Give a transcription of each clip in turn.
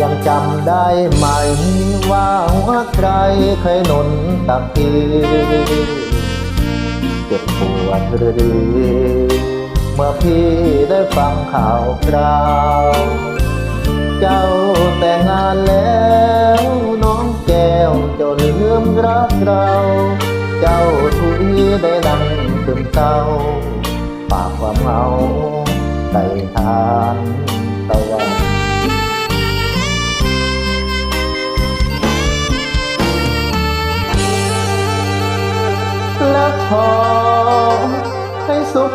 ยังจำได้ไหมว่าหัวใครเคยหนนตักทีเจ็บปวดหรือดีเมื่อพี่ได้ฟังข่าวคราว เจ้าแต่งงานแล้วน้องแก้วจนลืมรักเรา เจ้าทุยได้ดังซึมเศร้าปากความเหงาใส่ทานตะวัน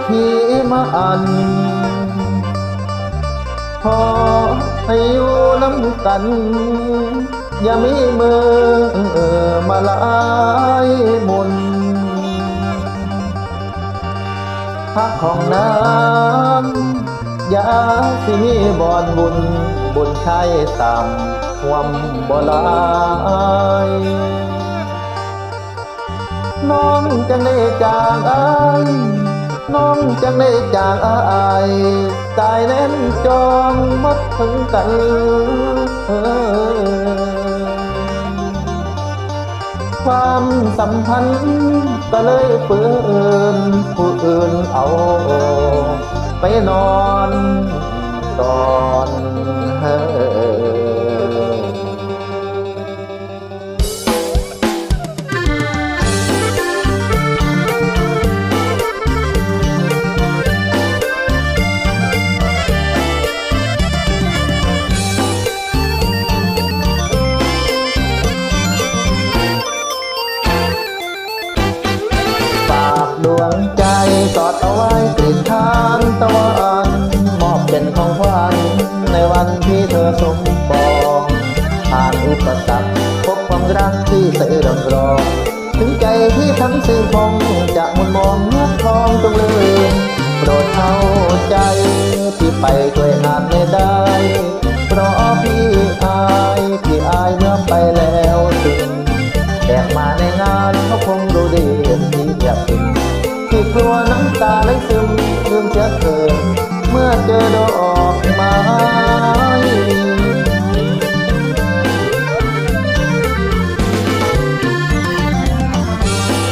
ให้สุขีมาอันขอให้อยู่น้ำกัน อย่ามีมือมาลายมนพักของน้ำอย่าสิมีบอนบุญ บุญชายตามความบ่ลายน้องจังได้จากอาย น้องจังได้จากอายตายแน่นจองมัดถึงกันความสัมพันธ์ก็เลยเปื้อนผู้อื่นเอาไปนอน อดเอาไว้ติดทานตะวันมอบเป็นของขวัญในวันที่เธอสมปองผ่านอุปสรรคพบความรักที่ใส่รำรองถึงใจที่ทั้งสิ้นคงจะมุนมองเงือกทองจงลืมโปรดเข้าใจที่ไปด้วยงานไม่ได้ เพราะพี่อายพี่อายเมื่อไปแล้วถึงแขกมาในงานเขาคงรู้ดีที่อยากเป็นที่กลัวน้ำ ตาไหลซึมลืมเชื้อเธอเมื่อเจอดอกไม้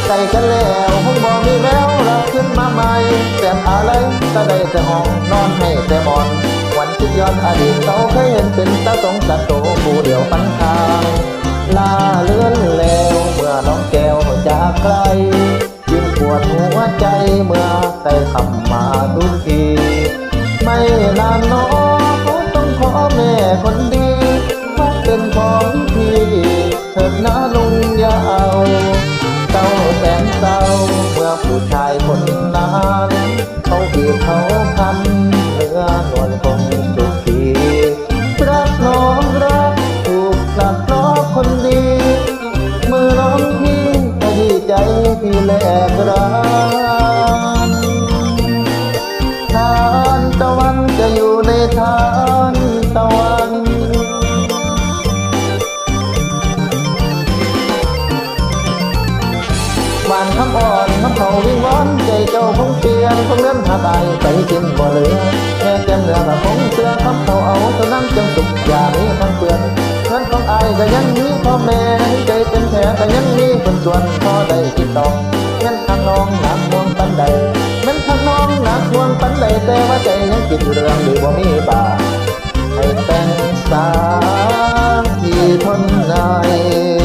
ใส่กันแล้วคงบอกมีแววรักขึ้นมาใหม่แต่อะไรก็ได้แต่ห้องนอนให้แต่หมอนวันคิดย้อนอดีตเขาเคยเห็นเป็นตาสงสัตโตผู้เดียวปันทางลาเลือนแล้วเมื่อน้องแก้วจากไกล ใจเมื่อใส่คำมาทุกที ไม่นานน้อเขาต้องขอแม่คนดีว่าเป็นของพี่เถิดนะลุงอยาเอาเศร้าแสนเศร้าเมื่อผู้ชายคนนั้นเขาบีบเขาคันเนื้อนวลคงสุขีรักน้องรักถูกหลักล้อคนดี เมื่อน้องพี่ก็ดีใจที่แลกรัน คำอ่อนคำเขาวิ่งวอนใจเจ้าคงเปลี่ยนคงเลื่อนหาตายไปสิ้นบ่เหลือแค่แก้มเหลือกับคงเสื้อคำเขาเอาเท่านั้นจงสุขอย่ามีทั้งเปลือนเงินของอายก็ยังมีพ่อแม่ให้ใจเป็นแผลก็ยังมีคนส่วนพอได้ติดต่อเงินทางน้องหนักห่วงปันใดเงินทางน้องหนักห่วงปันใดแต่ว่าใจยังคิดเรื่องดีว่ามีบาให้แต่งสาวที่ทนได้